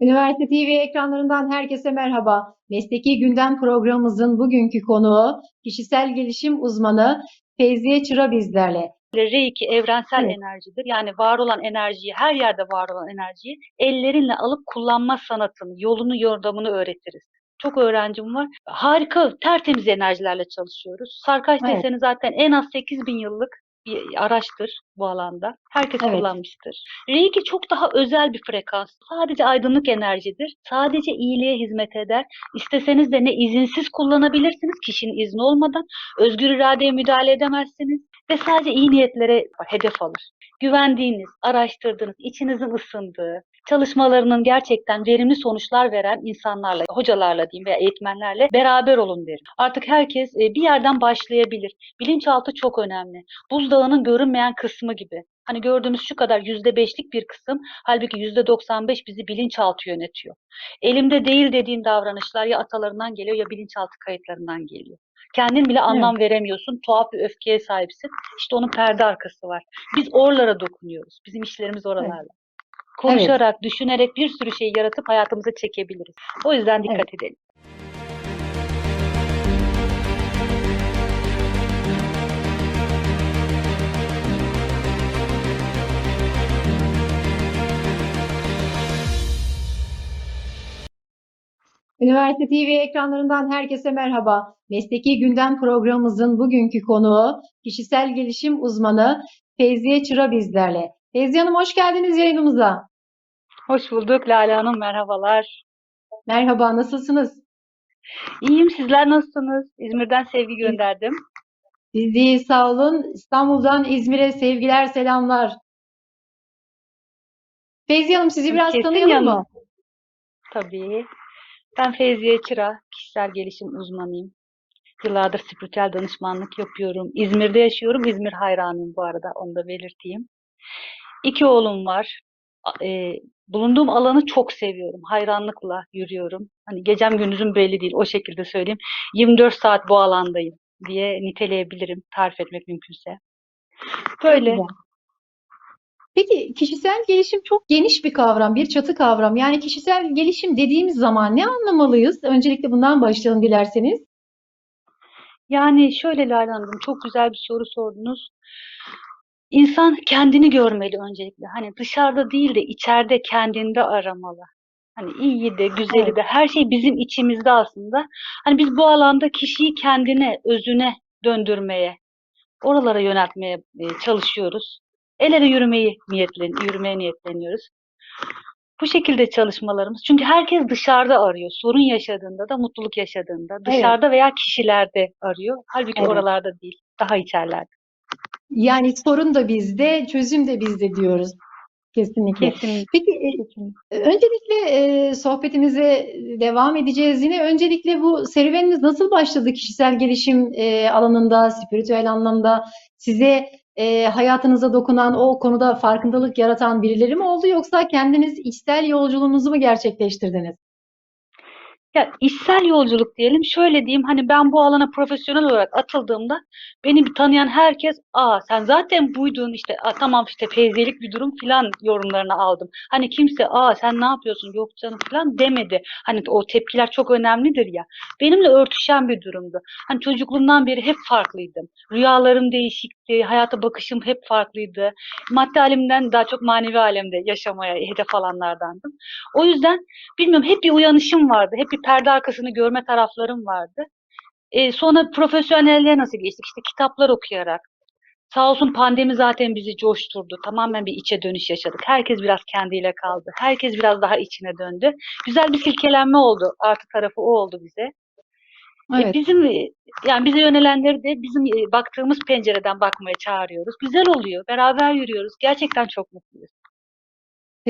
Üniversite TV ekranlarından herkese merhaba. Mesleki Gündem programımızın bugünkü konuğu kişisel gelişim uzmanı Feyziye Çıra bizlerle. Reiki evrensel Evet. enerjidir. Yani var olan enerjiyi, her yerde var olan enerjiyi ellerinle alıp kullanma sanatını, yolunu, yordamını öğretiriz. Çok öğrencim var. Harika, tertemiz enerjilerle çalışıyoruz. Sarkaç Evet. deseni zaten en az 8000 yıllık bir araçtır bu alanda. Herkes Evet. kullanmıştır. Reiki çok daha özel bir frekans. Sadece aydınlık enerjidir. Sadece iyiliğe hizmet eder. İsteseniz de ne izinsiz kullanabilirsiniz kişinin izni olmadan. Özgür iradeye müdahale edemezsiniz ve sadece iyi niyetlere hedef alır. Güvendiğiniz, araştırdığınız, içinizin ısındığı, çalışmalarının gerçekten verimli sonuçlar veren insanlarla, hocalarla diyeyim veya eğitmenlerle beraber olun derim. Artık herkes e, bir yerden başlayabilir. Bilinçaltı çok önemli. Buzdağının görünmeyen kısmı gibi. Hani gördüğümüz şu kadar yüzde beşlik bir kısım, halbuki yüzde 95 bizi bilinçaltı yönetiyor. Elimde değil dediğin davranışlar ya atalarından geliyor ya bilinçaltı kayıtlarından geliyor. Kendin bile anlam veremiyorsun. Tuhaf bir öfkeye sahipsin. İşte onun perde arkası var. Biz oralara dokunuyoruz. Bizim işlerimiz oralarla. Konuşarak, düşünerek bir sürü şey yaratıp hayatımıza çekebiliriz. O yüzden dikkat edelim. Üniversite TV ekranlarından herkese merhaba. Mesleki Gündem programımızın bugünkü konuğu kişisel gelişim uzmanı Feyziye Çıra bizlerle. Feyziye Hanım hoş geldiniz yayınımıza. Hoş bulduk Lale Hanım. Merhabalar. Merhaba, nasılsınız? İyiyim. Sizler nasılsınız? İzmir'den sevgi gönderdim. De iyi, sağ olun. İstanbul'dan İzmir'e sevgiler, selamlar. Feyziye Hanım sizi biraz Kesin tanıyalım yanım. mı? Tabii. Ben Feyziye Çıra, kişisel gelişim uzmanıyım. Yıllardır spiritüel danışmanlık yapıyorum. İzmir'de yaşıyorum. İzmir hayranıyım bu arada. Onu da belirteyim. İki oğlum var. E, bulunduğum alanı çok seviyorum. Hayranlıkla yürüyorum. Hani gecem gündüzüm belli değil. O şekilde söyleyeyim. 24 saat bu alandayım diye niteleyebilirim. Tarif etmek mümkünse. Böyle. Peki kişisel gelişim çok geniş bir kavram, bir çatı kavram. Yani kişisel gelişim dediğimiz zaman ne anlamalıyız? Öncelikle bundan başlayalım dilerseniz. Yani şöyle Lale Hanım, çok güzel bir soru sordunuz. İnsan kendini görmeli öncelikle. Hani dışarıda değil de içeride kendinde aramalı. Hani iyiyi de, güzeli Evet. de, her şey bizim içimizde aslında. Hani biz bu alanda kişiyi kendine, özüne döndürmeye, oralara yöneltmeye e, çalışıyoruz. El ele yürümeyi niyetlen, yürümeye niyetleniyoruz. Bu şekilde çalışmalarımız. Çünkü herkes dışarıda arıyor. Sorun yaşadığında da, mutluluk yaşadığında, Evet. dışarıda veya kişilerde arıyor. Halbuki Evet. oralarda değil, daha içerlerde. Yani sorun da bizde, çözüm de bizde diyoruz. Kesinlikle. Kesinlikle. Peki e, öncelikle e, sohbetimize devam edeceğiz. Yine öncelikle bu serüveniniz nasıl başladı kişisel gelişim e, alanında, spiritüel anlamda? Size e, hayatınıza dokunan, o konuda farkındalık yaratan birileri mi oldu yoksa kendiniz içsel yolculuğunuzu mu gerçekleştirdiniz? Ya içsel yolculuk diyelim. Şöyle diyeyim hani ben bu alana profesyonel olarak atıldığımda beni bir tanıyan herkes aa sen zaten buydun işte "Aa, tamam işte feyzelik bir durum filan yorumlarını aldım. Hani kimse aa sen ne yapıyorsun yok canım filan demedi. Hani o tepkiler çok önemlidir ya. Benimle örtüşen bir durumdu. Hani çocukluğumdan beri hep farklıydım. Rüyalarım değişikti, hayata bakışım hep farklıydı. Maddi alemden daha çok manevi alemde yaşamaya hedef alanlardandım. O yüzden bilmiyorum hep bir uyanışım vardı. Hep bir perde arkasını görme taraflarım vardı. E, sonra profesyonelliğe nasıl geçtik? İşte kitaplar okuyarak. Sağ olsun pandemi zaten bizi coşturdu. Tamamen bir içe dönüş yaşadık. Herkes biraz kendiyle kaldı. Herkes biraz daha içine döndü. Güzel bir silkelenme oldu. Artı tarafı o oldu bize. E, Evet. bizim e, yani bize yönelenleri de bizim e, baktığımız pencereden bakmaya çağırıyoruz. Güzel oluyor. Beraber yürüyoruz. Gerçekten çok mutluyuz.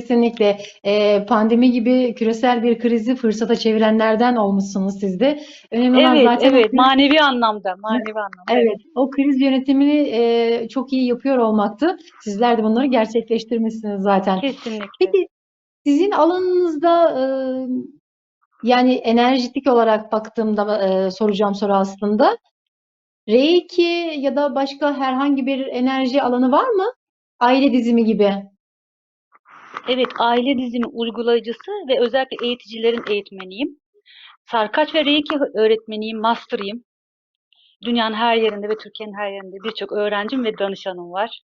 Kesinlikle. Ee, pandemi gibi küresel bir krizi fırsata çevirenlerden olmuşsunuz siz de. Önemli olan Evet, zaten o evet. kriz- Manevi anlamda, manevi anlamda. Evet, o kriz yönetimini e, çok iyi yapıyor olmaktı. Sizler de bunları gerçekleştirmişsiniz zaten. Kesinlikle. Peki sizin alanınızda e, yani enerjitik olarak baktığımda e, soracağım soru aslında. Reiki ya da başka herhangi bir enerji alanı var mı? Aile dizimi gibi. Evet, aile dizimi uygulayıcısı ve özellikle eğiticilerin eğitmeniyim. Sarkaç ve Reiki öğretmeniyim, master'ıyım. Dünyanın her yerinde ve Türkiye'nin her yerinde birçok öğrencim ve danışanım var.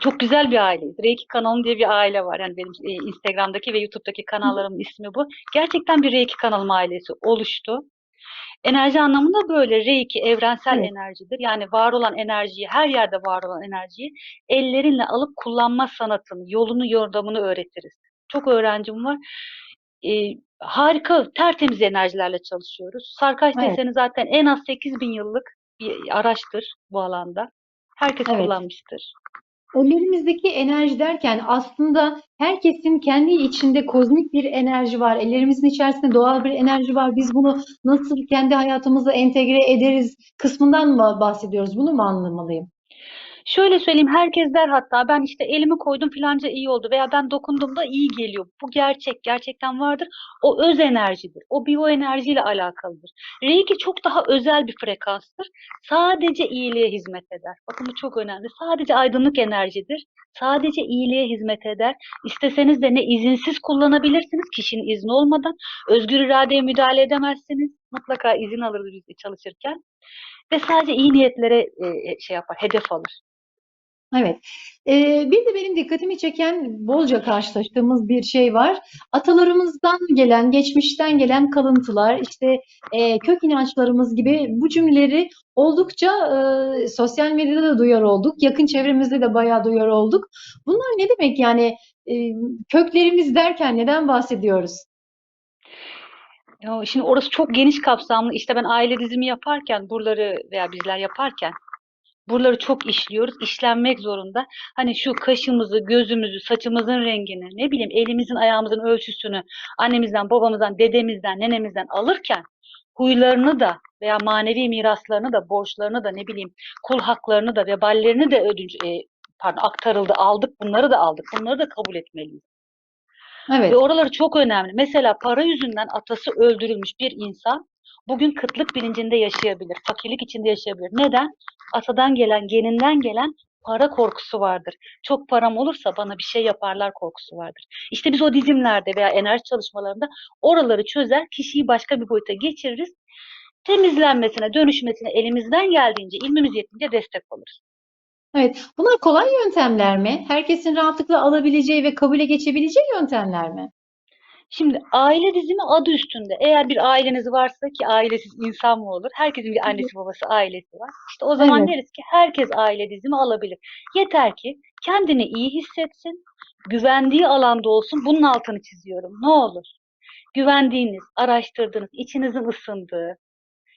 Çok güzel bir aileyiz. Reiki kanalı diye bir aile var. Yani benim e, Instagram'daki ve YouTube'daki kanallarımın ismi bu. Gerçekten bir Reiki kanalım ailesi oluştu. Enerji anlamında böyle Reiki evrensel Evet. enerjidir. Yani var olan enerjiyi, her yerde var olan enerjiyi ellerinle alıp kullanma sanatını, yolunu, yordamını öğretiriz. Çok öğrencim var. Ee, harika, tertemiz enerjilerle çalışıyoruz. Sarkaç Evet. deseni zaten en az 8000 yıllık bir araçtır bu alanda. Herkes Evet. kullanmıştır. Ellerimizdeki enerji derken aslında herkesin kendi içinde kozmik bir enerji var. Ellerimizin içerisinde doğal bir enerji var. Biz bunu nasıl kendi hayatımıza entegre ederiz kısmından mı bahsediyoruz? Bunu mu anlamalıyım? Şöyle söyleyeyim, herkes der hatta ben işte elimi koydum filanca iyi oldu veya ben dokunduğumda iyi geliyor. Bu gerçek, gerçekten vardır. O öz enerjidir. O biyoenerjiyle alakalıdır. Reiki çok daha özel bir frekanstır. Sadece iyiliğe hizmet eder. Bakın bu çok önemli. Sadece aydınlık enerjidir. Sadece iyiliğe hizmet eder. İsteseniz de ne izinsiz kullanabilirsiniz kişinin izni olmadan. Özgür iradeye müdahale edemezsiniz. Mutlaka izin alırız biz çalışırken. Ve sadece iyi niyetlere e, şey yapar, hedef alır. Evet. Ee, bir de benim dikkatimi çeken bolca karşılaştığımız bir şey var. Atalarımızdan gelen, geçmişten gelen kalıntılar, işte e, kök inançlarımız gibi bu cümleleri oldukça e, sosyal medyada da duyar olduk. Yakın çevremizde de bayağı duyar olduk. Bunlar ne demek yani? E, köklerimiz derken neden bahsediyoruz? Şimdi orası çok geniş kapsamlı. İşte ben aile dizimi yaparken buraları veya bizler yaparken buraları çok işliyoruz. İşlenmek zorunda. Hani şu kaşımızı, gözümüzü, saçımızın rengini, ne bileyim elimizin, ayağımızın ölçüsünü annemizden, babamızdan, dedemizden, nenemizden alırken huylarını da veya manevi miraslarını da, borçlarını da, ne bileyim kul haklarını da, veballerini de ödünç, e, pardon aktarıldı, aldık. Bunları da aldık. Bunları da kabul etmeliyiz. Evet, Ve oraları çok önemli. Mesela para yüzünden atası öldürülmüş bir insan bugün kıtlık bilincinde yaşayabilir, fakirlik içinde yaşayabilir. Neden? Atadan gelen, geninden gelen para korkusu vardır. Çok param olursa bana bir şey yaparlar korkusu vardır. İşte biz o dizimlerde veya enerji çalışmalarında oraları çözer, kişiyi başka bir boyuta geçiririz. Temizlenmesine, dönüşmesine elimizden geldiğince, ilmimiz yetince destek oluruz. evet. Bunlar kolay yöntemler mi? Herkesin rahatlıkla alabileceği ve kabule geçebileceği yöntemler mi? Şimdi aile dizimi adı üstünde. Eğer bir aileniz varsa ki ailesiz insan mı olur? Herkesin bir annesi babası ailesi var. İşte o zaman Evet. deriz ki herkes aile dizimi alabilir. Yeter ki kendini iyi hissetsin, güvendiği alanda olsun. Bunun altını çiziyorum. Ne olur? Güvendiğiniz, araştırdığınız, içinizin ısındığı,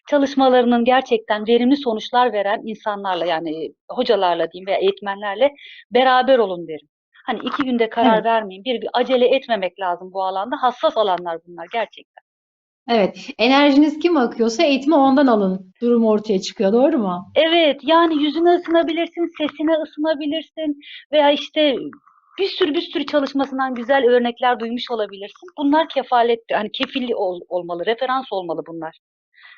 çalışmalarının gerçekten verimli sonuçlar veren insanlarla yani hocalarla diyeyim veya eğitmenlerle beraber olun derim. Hani iki günde karar Evet. vermeyin. Bir, bir acele etmemek lazım bu alanda. Hassas alanlar bunlar gerçekten. Evet. Enerjiniz kim akıyorsa eğitimi ondan alın. Durum ortaya çıkıyor. Doğru mu? Evet, yani yüzüne ısınabilirsin, sesine ısınabilirsin veya işte bir sürü bir sürü çalışmasından güzel örnekler duymuş olabilirsin. Bunlar kefalet, hani kefilli ol- olmalı, referans olmalı bunlar.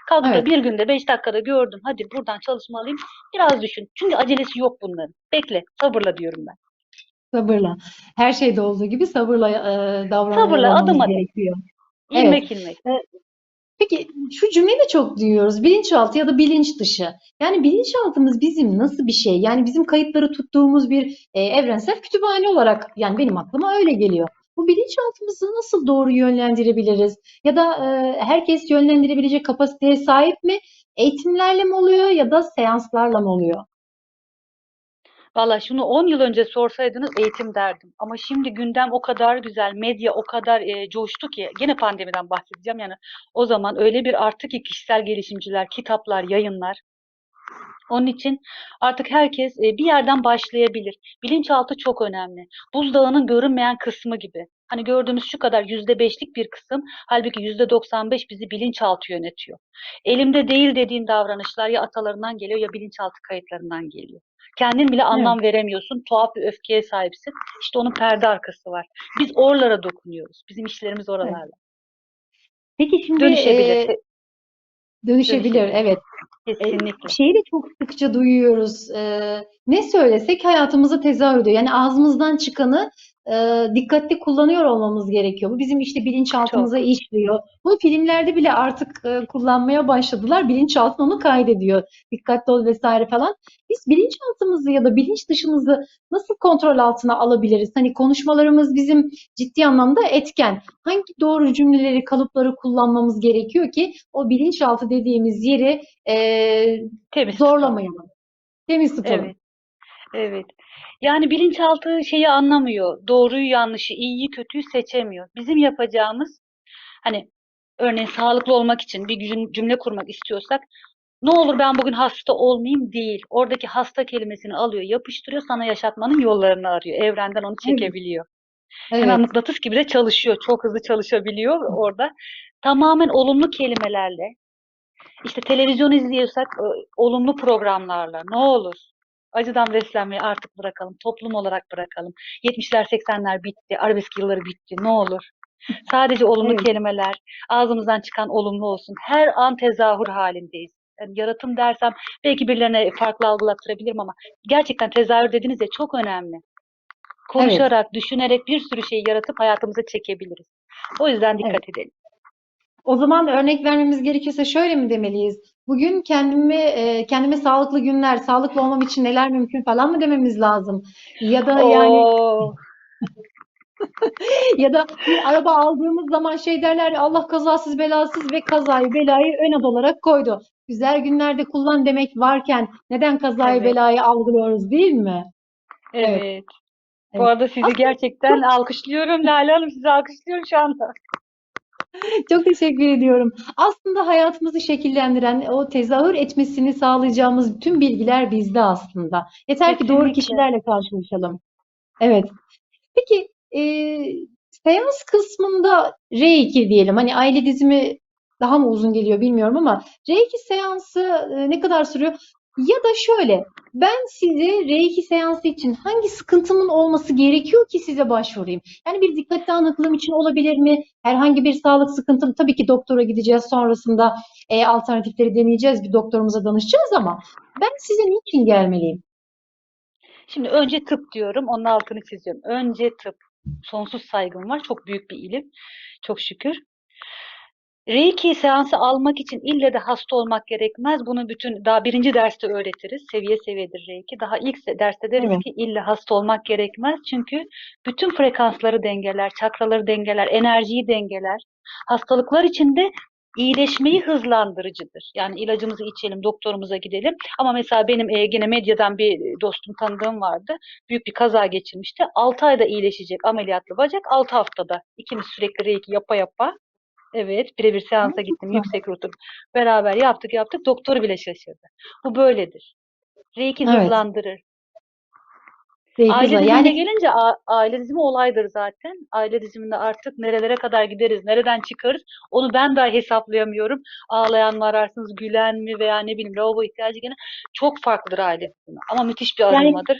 Kalkıp Evet. bir günde, beş dakikada gördüm, hadi buradan çalışmalıyım. Biraz düşün. Çünkü acelesi yok bunların. Bekle, sabırla diyorum ben. Sabırla. Her şeyde olduğu gibi sabırla e, davranıyor Sabırla, adım adım. gerekiyor. Evet. İlmek ilmek. Peki şu cümleyi de çok duyuyoruz. Bilinçaltı ya da bilinç dışı. Yani bilinçaltımız bizim nasıl bir şey? Yani bizim kayıtları tuttuğumuz bir e, evrensel kütüphane olarak yani benim aklıma öyle geliyor. Bu bilinçaltımızı nasıl doğru yönlendirebiliriz? Ya da e, herkes yönlendirebilecek kapasiteye sahip mi? Eğitimlerle mi oluyor ya da seanslarla mı oluyor? Valla şunu 10 yıl önce sorsaydınız eğitim derdim. Ama şimdi gündem o kadar güzel, medya o kadar e, coştu ki, gene pandemiden bahsedeceğim yani. O zaman öyle bir arttı ki kişisel gelişimciler, kitaplar, yayınlar. Onun için artık herkes e, bir yerden başlayabilir. Bilinçaltı çok önemli. Buzdağının görünmeyen kısmı gibi. Hani gördüğümüz şu kadar yüzde beşlik bir kısım, halbuki yüzde 95 bizi bilinçaltı yönetiyor. Elimde değil dediğin davranışlar ya atalarından geliyor ya bilinçaltı kayıtlarından geliyor. Kendin bile anlam veremiyorsun, tuhaf bir öfkeye sahipsin. İşte onun perde arkası var. Biz oralara dokunuyoruz. Bizim işlerimiz oralarla. Peki şimdi Dönüşebilir. e, dönüşebilir, Dönüşebilir. evet. E, Kesinlikle. şeyi de çok sıkça duyuyoruz. E, ne söylesek hayatımıza tezahür ediyor. Yani ağzımızdan çıkanı e, dikkatli kullanıyor olmamız gerekiyor. Bu bizim işte bilinçaltımıza işliyor. Bu filmlerde bile artık e, kullanmaya başladılar. Bilinçaltı onu kaydediyor. Dikkatli ol vesaire falan. Biz bilinçaltımızı ya da bilinç dışımızı nasıl kontrol altına alabiliriz? Hani konuşmalarımız bizim ciddi anlamda etken. Hangi doğru cümleleri, kalıpları kullanmamız gerekiyor ki o bilinçaltı dediğimiz yeri e, Temiz zorlamayalım. Temiz tutalım. Evet. Evet. Yani bilinçaltı şeyi anlamıyor. Doğruyu yanlışı, iyiyi kötüyü seçemiyor. Bizim yapacağımız hani örneğin sağlıklı olmak için bir cüm- cümle kurmak istiyorsak ne olur ben bugün hasta olmayayım değil. Oradaki hasta kelimesini alıyor, yapıştırıyor, sana yaşatmanın yollarını arıyor. Evrenden onu çekebiliyor. Evet. Hemen mıknatıs gibi de çalışıyor. Çok hızlı çalışabiliyor orada. Tamamen olumlu kelimelerle. İşte televizyon izliyorsak olumlu programlarla. Ne olur. Acıdan beslenmeyi artık bırakalım. Toplum olarak bırakalım. 70'ler 80'ler bitti. Arabesk yılları bitti. Ne olur. Sadece olumlu Evet. kelimeler, ağzımızdan çıkan olumlu olsun. Her an tezahür halindeyiz. Yani yaratım dersem belki birilerine farklı algılattırabilirim ama gerçekten tezahür dediğiniz de çok önemli. Konuşarak, düşünerek bir sürü şeyi yaratıp hayatımıza çekebiliriz. O yüzden dikkat edelim. O zaman örnek vermemiz gerekirse şöyle mi demeliyiz? Bugün kendime e, kendime sağlıklı günler, sağlıklı olmam için neler mümkün falan mı dememiz lazım? Ya da yani ya da bir araba aldığımız zaman şey derler ya Allah kazasız belasız ve kazayı belayı ön ad olarak koydu. Güzel günlerde kullan demek varken neden kazayı Evet. belayı algılıyoruz değil mi? evet. Evet. Bu arada sizi gerçekten alkışlıyorum. Lale Hanım sizi alkışlıyorum şu anda. Çok teşekkür ediyorum. Aslında hayatımızı şekillendiren, o tezahür etmesini sağlayacağımız bütün bilgiler bizde aslında. Yeter ki doğru Kesinlikle. kişilerle karşılaşalım. Evet. Peki e, seans kısmında R2 diyelim. Hani aile dizimi daha mı uzun geliyor bilmiyorum ama R2 seansı e, ne kadar sürüyor? Ya da şöyle, ben size R2 seansı için hangi sıkıntımın olması gerekiyor ki size başvurayım? Yani bir dikkat dağınıklığım için olabilir mi? Herhangi bir sağlık sıkıntım, tabii ki doktora gideceğiz sonrasında e, alternatifleri deneyeceğiz, bir doktorumuza danışacağız ama ben size niçin gelmeliyim? Şimdi önce tıp diyorum. Onun altını çiziyorum. Önce tıp. Sonsuz saygım var. Çok büyük bir ilim. Çok şükür. Reiki seansı almak için ille de hasta olmak gerekmez. Bunu bütün daha birinci derste öğretiriz. Seviye seviyedir Reiki. Daha ilk derste deriz Evet. ki ille hasta olmak gerekmez. Çünkü bütün frekansları dengeler, çakraları dengeler, enerjiyi dengeler. Hastalıklar için de iyileşmeyi hızlandırıcıdır. Yani ilacımızı içelim, doktorumuza gidelim. Ama mesela benim e, gene medyadan bir dostum tanıdığım vardı. Büyük bir kaza geçirmişti. 6 ayda iyileşecek ameliyatlı bacak 6 haftada. İkimiz sürekli reiki yapa yapa. Evet, birebir seansa gittim. Yüksek rutin. Beraber yaptık yaptık. Doktor bile şaşırdı. Bu böyledir. Reiki Evet. hızlandırır. Reiki Aile dizimine yani gelince aile dizimi olaydır zaten. Aile diziminde artık nerelere kadar gideriz, nereden çıkarız onu ben dahi hesaplayamıyorum. Ağlayan mı ararsınız, gülen mi veya ne bileyim lavabo ihtiyacı gene çok farklıdır aile dizimi. Ama müthiş bir arınmadır.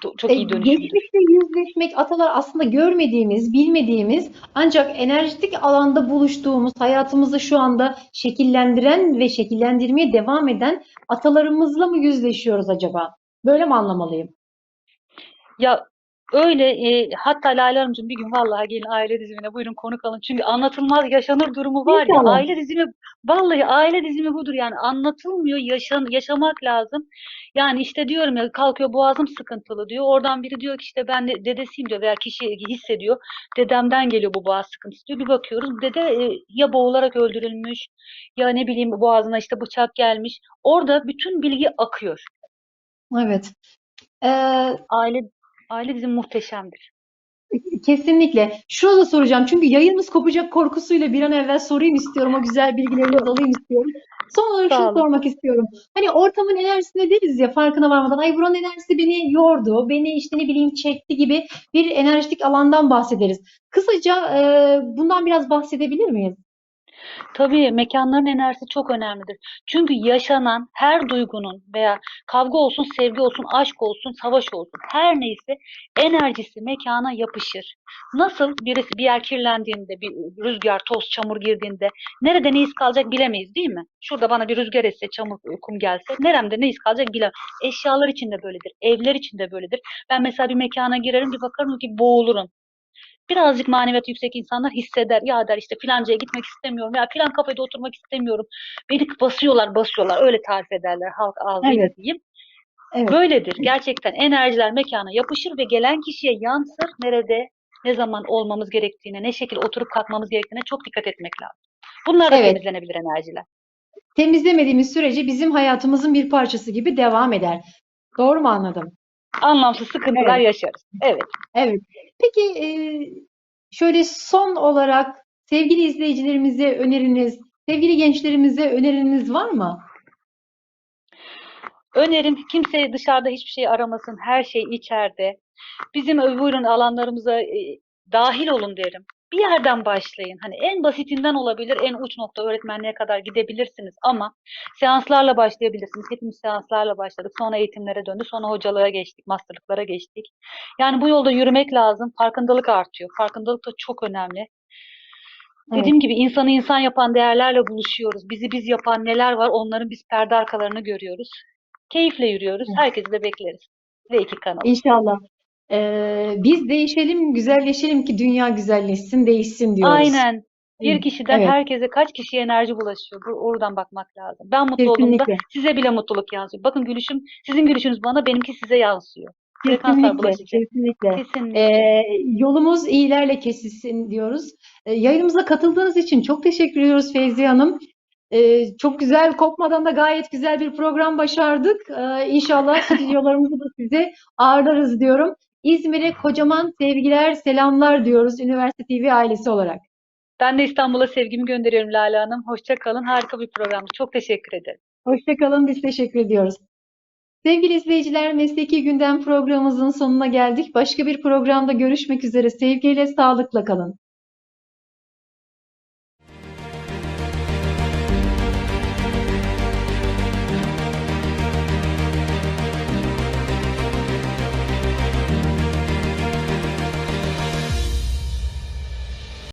Çok E, iyi dönüşümdür. geçmişle yüzleşmek atalar aslında görmediğimiz, bilmediğimiz ancak enerjitik alanda buluştuğumuz, hayatımızı şu anda şekillendiren ve şekillendirmeye devam eden atalarımızla mı yüzleşiyoruz acaba? Böyle mi anlamalıyım? Ya öyle e, hatta Lale Hanımcığım bir gün vallahi gelin aile dizimine buyurun konuk alın. Çünkü anlatılmaz yaşanır durumu var ya İnşallah. aile dizimi vallahi aile dizimi budur yani anlatılmıyor yaşan, yaşamak lazım. Yani işte diyorum ya kalkıyor boğazım sıkıntılı diyor. Oradan biri diyor ki işte ben de- dedesiyim diyor veya kişi hissediyor. Dedemden geliyor bu boğaz sıkıntısı diyor. Bir bakıyoruz dede e, ya boğularak öldürülmüş ya ne bileyim boğazına işte bıçak gelmiş. Orada bütün bilgi akıyor. Evet. Ee, Aile aile dizimi muhteşemdir. Kesinlikle. Şunu da soracağım. Çünkü yayınımız kopacak korkusuyla bir an evvel sorayım istiyorum. O güzel bilgileri alayım istiyorum. Son olarak şunu sormak istiyorum. Hani ortamın enerjisine deriz ya farkına varmadan. Ay buranın enerjisi beni yordu, beni işte ne bileyim çekti gibi bir enerjik alandan bahsederiz. Kısaca e, bundan biraz bahsedebilir miyiz? Tabii mekanların enerjisi çok önemlidir. Çünkü yaşanan her duygunun veya kavga olsun, sevgi olsun, aşk olsun, savaş olsun her neyse enerjisi mekana yapışır. Nasıl birisi bir yer kirlendiğinde, bir rüzgar, toz, çamur girdiğinde nerede ne iz kalacak bilemeyiz değil mi? Şurada bana bir rüzgar esse, çamur, kum gelse neremde ne iz kalacak bilemem. Eşyalar için de böyledir, evler için de böyledir. Ben mesela bir mekana girerim bir bakarım ki boğulurum. Birazcık maneviyatı yüksek insanlar hisseder. Ya der işte filancaya gitmek istemiyorum. Ya filan kafede oturmak istemiyorum. Beni basıyorlar basıyorlar. Öyle tarif ederler halk ağzıyla Evet. diyeyim. Evet. Böyledir. Gerçekten enerjiler mekana yapışır ve gelen kişiye yansır. Nerede, ne zaman olmamız gerektiğine, ne şekilde oturup kalkmamız gerektiğine çok dikkat etmek lazım. Bunlar da Evet. temizlenebilir enerjiler. Temizlemediğimiz sürece bizim hayatımızın bir parçası gibi devam eder. Doğru mu anladım? Anlamsız sıkıntılar Evet. yaşarız. Evet. Evet. Peki e, şöyle son olarak sevgili izleyicilerimize öneriniz, sevgili gençlerimize öneriniz var mı? Önerim kimse dışarıda hiçbir şey aramasın. Her şey içeride. Bizim e, buyurun alanlarımıza e, dahil olun derim. Bir yerden başlayın. Hani en basitinden olabilir, en uç nokta öğretmenliğe kadar gidebilirsiniz ama seanslarla başlayabilirsiniz. Hepimiz seanslarla başladık. Sonra eğitimlere döndü. Sonra hocalığa geçtik, masterlıklara geçtik. Yani bu yolda yürümek lazım. Farkındalık artıyor. Farkındalık da çok önemli. Evet. Dediğim gibi insanı insan yapan değerlerle buluşuyoruz. Bizi biz yapan neler var onların biz perde arkalarını görüyoruz. Keyifle yürüyoruz. Herkesi de bekleriz. Ve iki kanal. İnşallah. E, biz değişelim, güzelleşelim ki dünya güzelleşsin, değişsin diyoruz. Aynen. Bir kişiden evet. herkese kaç kişiye enerji bulaşıyor? Bu, oradan bakmak lazım. Ben mutlu olduğumda Kesinlikle. size bile mutluluk yansıyor. Bakın gülüşüm, sizin gülüşünüz bana, benimki size yansıyor. Kesinlikle, kesinlikle. Kesinlikle. Ee, yolumuz iyilerle kesilsin diyoruz. Ee, yayınımıza katıldığınız için çok teşekkür ediyoruz Feyziye Hanım. Ee, çok güzel, kopmadan da gayet güzel bir program başardık. Ee, inşallah stüdyolarımızı da size ağırlarız diyorum. İzmir'e kocaman sevgiler, selamlar diyoruz Üniversite TV ailesi olarak. Ben de İstanbul'a sevgimi gönderiyorum Lale Hanım. Hoşça kalın. Harika bir programdı. Çok teşekkür ederim. Hoşçakalın, biz teşekkür ediyoruz. Sevgili izleyiciler, Mesleki Gündem programımızın sonuna geldik. Başka bir programda görüşmek üzere. Sevgiyle, sağlıkla kalın.